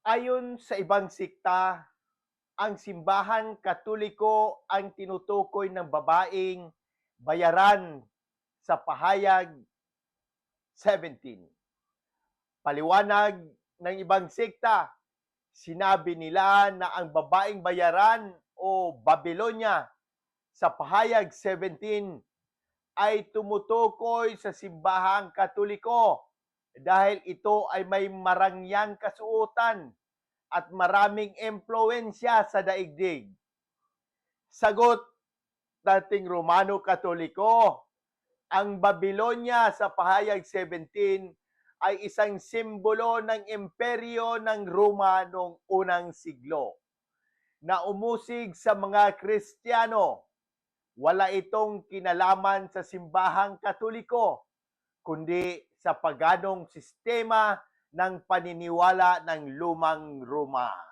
Ayon sa ibang sikta, ang simbahan katoliko ang tinutukoy ng babaeng bayaran sa pahayag 17. Paliwanag ng ibang sikta, sinabi nila na ang babaeng bayaran o Babylonia sa pahayag 17 ay tumutukoy sa simbahang katoliko dahil ito ay may marangyang kasuotan at maraming impluensya sa daigdig. Sagot dating Romano Katoliko, ang Babylonia sa pahayag 17 ay isang simbolo ng imperyo ng Roma noong unang siglo na umusig sa mga Kristiyano. Wala itong kinalaman sa simbahang katoliko, kundi sa paganong sistema ng paniniwala ng lumang Roma.